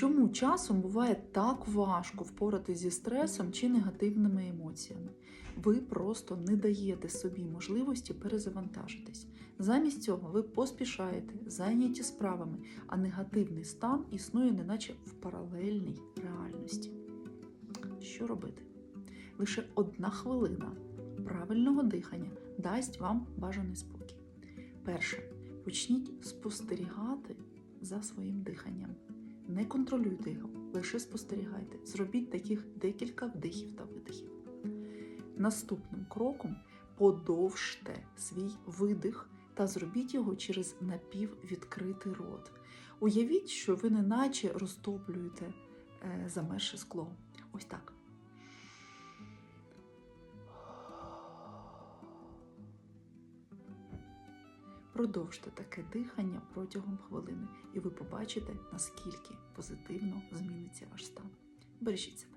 Чому часом буває так важко впоратися зі стресом чи негативними емоціями? Ви просто не даєте собі можливості перезавантажитись. Замість цього ви поспішаєте, зайняті справами, а негативний стан існує неначе в паралельній реальності. Що робити? Лише одна хвилина правильного дихання дасть вам бажаний спокій. Перше, почніть спостерігати за своїм диханням. Не контролюйте його, лише спостерігайте. Зробіть таких декілька вдихів та видихів. Наступним кроком подовжте свій видих та зробіть його через напіввідкритий рот. Уявіть, що ви неначе розтоплюєте е, замерше скло. Ось так. Продовжте таке дихання протягом хвилини, і ви побачите, наскільки позитивно зміниться ваш стан. Бережіть себе.